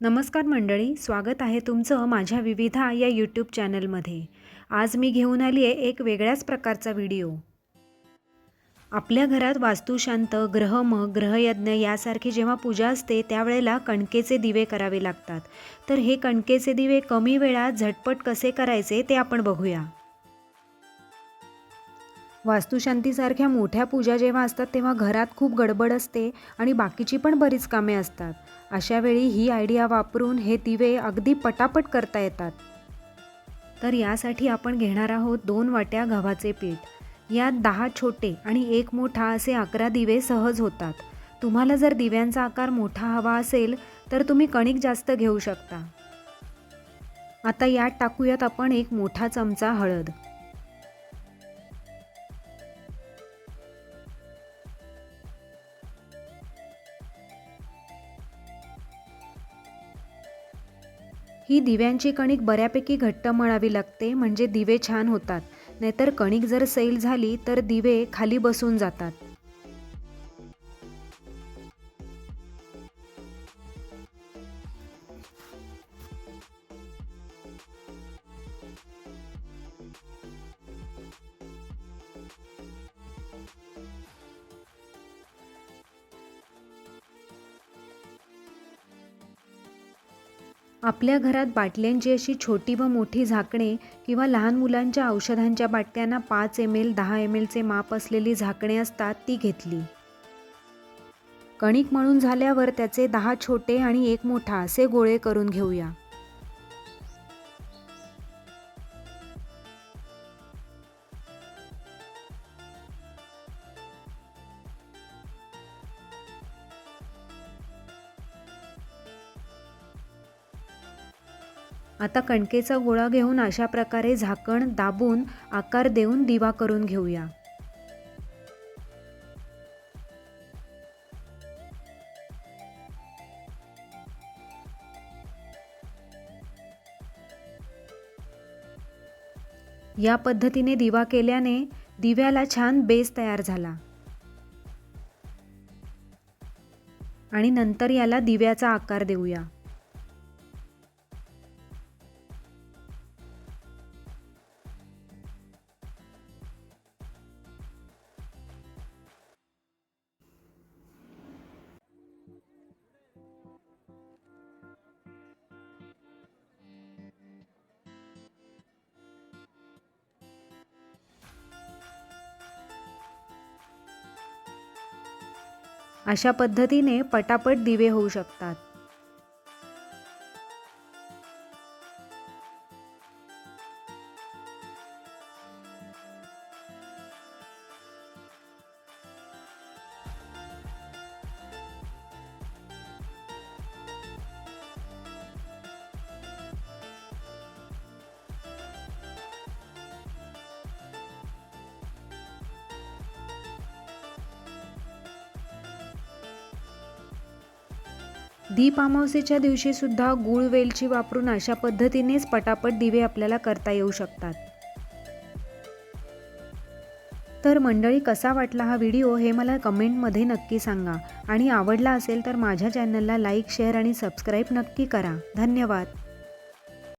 नमस्कार मंडळी स्वागत आहे तुमचं माझ्या विविधा या यूट्यूब चॅनलमध्ये. आज मी घेऊन आली आहे एक वेगळ्याच प्रकारचा व्हिडिओ. आपल्या घरात वास्तुशांत ग्रहम ग्रहयज्ञ यासारखी जेव्हा पूजा असते त्यावेळेला कणकेचे दिवे करावे लागतात. तर हे कणकेचे दिवे कमी वेळात झटपट कसे करायचे ते आपण बघूया. वास्तुशांतीसारख्या मोठ्या पूजा जेव्हा असतात तेव्हा घरात खूप गडबड असते आणि बाकीची पण बरीच कामे असतात. अशा वेळी ही आयडिया वापरून हे दिवे अगदी पटापट करता येतात. तर यासाठी आपण घेणार आहोत दोन वाट्या गव्हाचे पीठ. यात दहा छोटे आणि एक मोठा असे अकरा दिवे सहज होतात. तुम्हाला जर दिव्यांचा आकार मोठा हवा असेल तर तुम्ही कणिक जास्त घेऊ शकता. आता यात टाकूयात आपण एक मोठा चमचा हळद. ही दिव्यांची कणिक बऱ्यापैकी घट्ट मळावी लागते म्हणजे दिवे छान होतात. नाहीतर कणिक जर सैल झाली तर दिवे खाली बसून जातात. आपल्या घरात बाटल्यांची अशी छोटी व मोठी झाकणे किंवा लहान मुलांच्या औषधांच्या बाटल्यांना पाच एम एल दहा एम एलचे माप असलेली झाकणे असतात ती घेतली. कणिक मळून झाल्यावर त्याचे दहा छोटे आणि एक मोठा असे गोळे करून घेऊया. आता कणकेचा गोळा घेऊन अशा प्रकारे झाकण दाबून आकार देऊन दिवा करून घेऊया. या पद्धतीने दिवा केल्याने दिव्याला छान बेस तयार झाला. आणि नंतर याला दिव्याचा आकार देऊया. अशा पद्धतीने पटापट दिवे होऊ शकतात. दीप अमावस्येच्या दिवशी सुद्धा गूळ वेलची वापरून अशा पद्धतीनेच पटापट दिवे आपल्याला करता येऊ शकतात. तर मंडळी कसा वाटला हा व्हिडिओ हे मला कमेंटमध्ये नक्की सांगा. आणि आवडला असेल तर माझ्या चॅनलला लाईक शेअर आणि सबस्क्राईब नक्की करा. धन्यवाद.